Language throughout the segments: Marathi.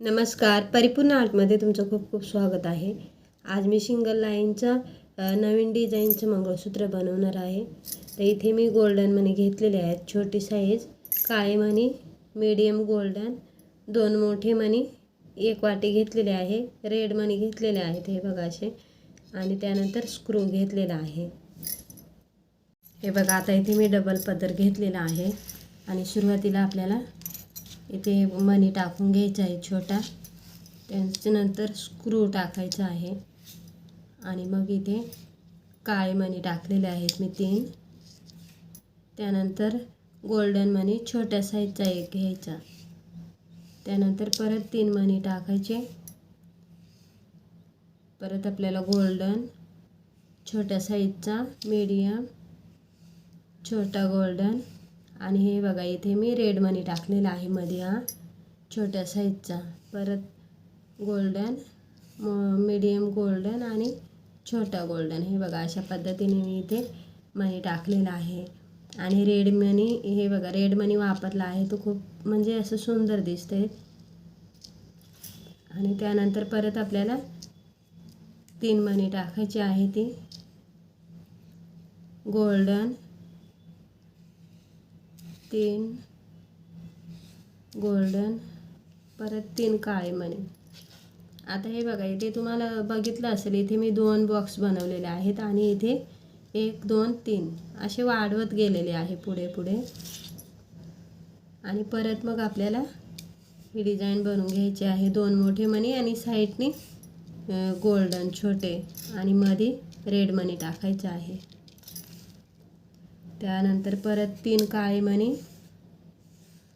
नमस्कार. परिपूर्ण आर्टमध्ये तुमचं खूप खूप स्वागत आहे. आज मी सिंगल लाईनचं नवीन डिझाईनचं मंगळसूत्र बनवणार आहे. तर इथे मी गोल्डन मणी घेतलेले आहेत. छोटी साईज काळे मणी मीडियम गोल्डन दोन मोठे मणी एक वाटी घेतलेले आहे. रेड मणी घेतलेले आहेत हे बघा असे. आणि त्यानंतर स्क्रू घेतलेला आहे. हे बघा आता इथे मी डबल पदर घेतलेला आहे. आणि सुरुवातीला आपल्याला इथे मणी टाकून घ्यायचा आहे छोटा. त्याच्यानंतर स्क्रू टाकायचा आहे. आणि मग इथे काळे मणी टाकलेले आहेत मी तीन. त्यानंतर गोल्डन मणी छोट्या साईजचा एक घ्यायचा. त्यानंतर परत तीन मणी टाकायचे. परत आपल्याला गोल्डन छोट्या साईजचा मीडियम छोटा गोल्डन आणि हे बघा इथे मी रेड मनी टाकलेला आहे मध्ये हा. छोट्या साईजचा परत गोल्डन मीडियम गोल्डन आणि छोटा गोल्डन हे बघा अशा पद्धतीने मी इथे मनी टाकलेला आहे. आणि रेड मनी हे बघा रेड मनी वापरला आहे तो खूप म्हणजे असं सुंदर दिसते आणि त्यानंतर परत आपल्याला तीन मनी टाकायची आहे ती. गोल्डन तीन. गोल्डन परत तीन काळे मणी आता हे बघा इथे तुम्हाला बघितलं असेल इथे मी दोन बॉक्स बनवलेले आहेत आणि इथे एक दोन तीन. असे वाढवत गेलेले आहे पुढे पुढे. आणि परत मग आपल्याला ही डिझाईन बनवून घ्यायची आहे. दोन मोठे मणी आणि साईडने गोल्डन छोटे आणि मध्ये रेड मणी टाकायचं आहे. त्यानंतर परत तीन काळी मणी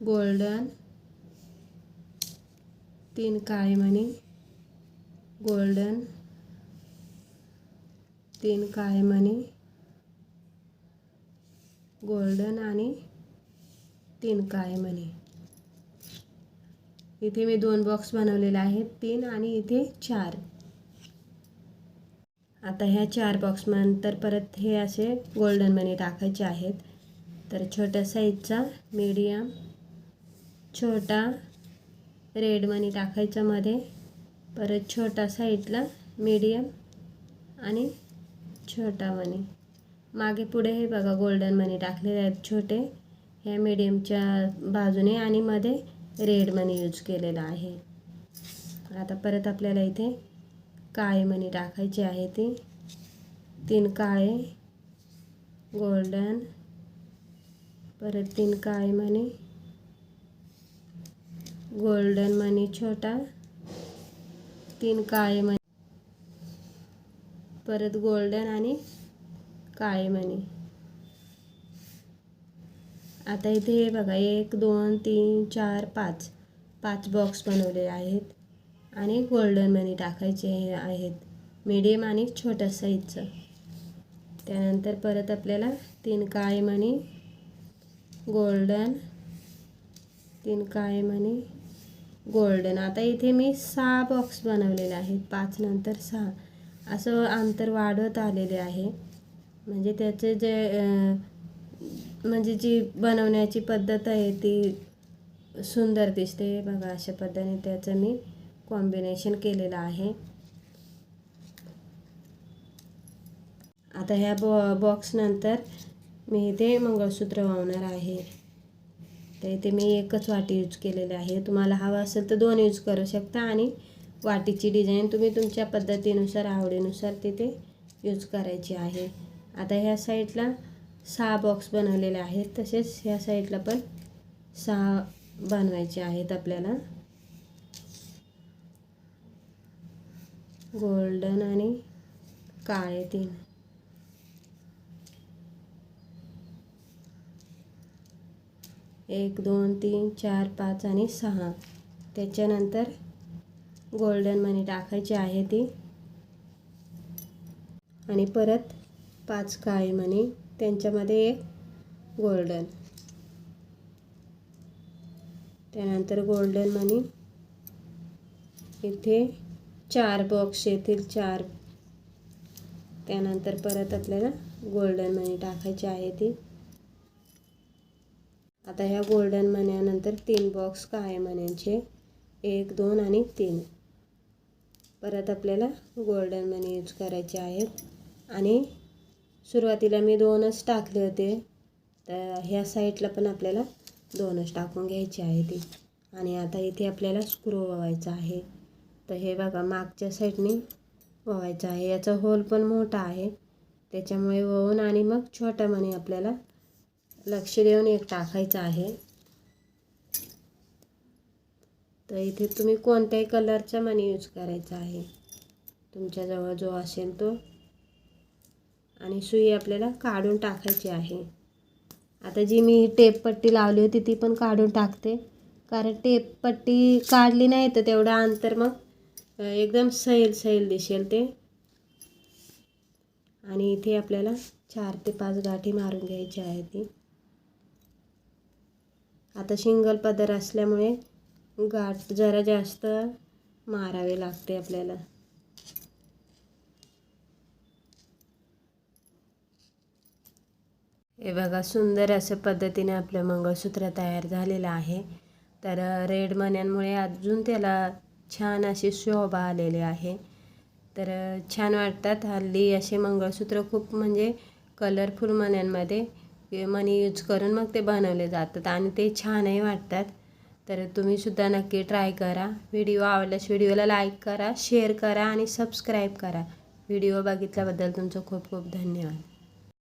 गोल्डन तीन काळी मणी गोल्डन तीन काळी मणी गोल्डन आणि तीन काळी मणी. इथे मी दोन बॉक्स बनवलेले आहेत तीन आणि इथे चार. आता ह्या चार बॉक्सनंतर परत हे असे गोल्डन मनी टाकायचे आहेत. तर छोट्या साईजचा मीडियम छोटा रेड मनी टाकायचा मध्ये. परत छोटा साईडला मीडियम आणि छोटा मनी मागे पुढे हे बघा गोल्डन मनी टाकलेले आहेत छोटे. ह्या मीडियमच्या बाजूने आणि मध्ये रेड मनी यूज केलेला आहे. आता परत आपल्याला इथे काळे मणी टाकायचे आहे ती? तीन काळे गोल्डन परत तीन काळे मणी गोल्डन मणी छोटा. तीन काळे मणी परत गोल्डन आणि काळे मणी आता इथे हे बघा एक दोन तीन चार पाच. पाच बॉक्स बनवले आहेत. आणि गोल्डन मनी टाकायचे हे आहेत. मीडियम आणि छोट्या साईजचं त्यानंतर परत आपल्याला तीन काळे मणी गोल्डन तीन काळे मणी गोल्डन आता इथे मी सहा बॉक्स बनवलेले आहेत. पाच नंतर सहा. असं अंतर वाढवत आलेले आहे. म्हणजे त्याचे जे म्हणजे जी बनवण्याची पद्धत आहे ती सुंदर दिसते. बघा अशा पद्धतीने त्याचं मी कॉम्बिनेशन केलेलं आहे. आता ह्या बॉ बॉक्सनंतर मी इथे मंगळसूत्र वावणार आहे. तर इथे मी एकच वाटी यूज केलेली आहे. तुम्हाला हवं असेल तर दोन यूज करू शकता आणि वाटीची डिझाईन तुम्ही तुमच्या पद्धतीनुसार आवडीनुसार तिथे यूज करायची आहे. आता ह्या साईडला सहा बॉक्स बनवलेले आहेत. तसेच ह्या साईडला पण सहा बनवायचे आहेत आपल्याला. गोल्डन आणि काळे तीन. एक दोन तीन चार पाच आणि सहा. त्याच्यानंतर गोल्डन मनी टाकायची आहे ती. आणि परत पाच काळे मनी त्यांच्यामध्ये एक गोल्डन. त्यानंतर गोल्डन मनी इथे चार बॉक्स येतील चार. त्यानंतर परत आपल्याला गोल्डन मनी टाकायची आहे ती. आता ह्या गोल्डन मण्यानंतर तीन बॉक्स काळ्या मण्यांचे एक दोन आणि तीन. परत आपल्याला गोल्डन मनी यूज करायचे आहेत. आणि सुरुवातीला मी दोनच टाकले होते. तर ह्या साईडला पण आपल्याला दोनच टाकून घ्यायचे आहे ती. आणि आता इथे आपल्याला स्क्रू व्हायचा आहे. तर हे बघा मागच्या साईडने व्हायचं आहे. याचा होल पण मोठा आहे. त्याच्यामुळे वळून आणि मग छोटा मणी आपल्याला लक्ष देऊन एक टाकायचं आहे. तर इथे तुम्ही कोणत्याही कलरचा मणी यूज करायचा आहे. तुमच्याजवळ जो असेल तो. आणि सुई आपल्याला काढून टाकायची आहे. आता जी मी टेप पट्टी लावली होती ती पण काढून टाकते. कारण टेप पट्टी काढली नाही तर तेवढं अंतर मग एकदम सैल सैल दिसेल ते. आणि इथे आपल्याला चार ते पाच गाठी मारून घ्यायची आहे ती. आता शिंगल पदर असल्यामुळे गाठ जरा जास्त मारावे लागते आपल्याला. हे बघा सुंदर असं पद्धतीने आपलं मंगळसूत्र तयार झालेलं आहे. तर रेड मण्यांमुळे अजून त्याला छान अशी शोभा आलेली आहे. तर छान वाटतात हल्ली असे मंगळसूत्र खूप म्हणजे कलरफुल मण्यांमध्ये मणी यूज करून मग ते बनवले जातात आणि ते छानही वाटतात. तर तुम्ही सुद्धा नक्की ट्राय करा. व्हिडिओ आवडल्यास व्हिडिओला लाईक करा शेअर करा आणि सबस्क्राईब करा. व्हिडिओ बघितल्याबद्दल तुमचं खूप खूप धन्यवाद.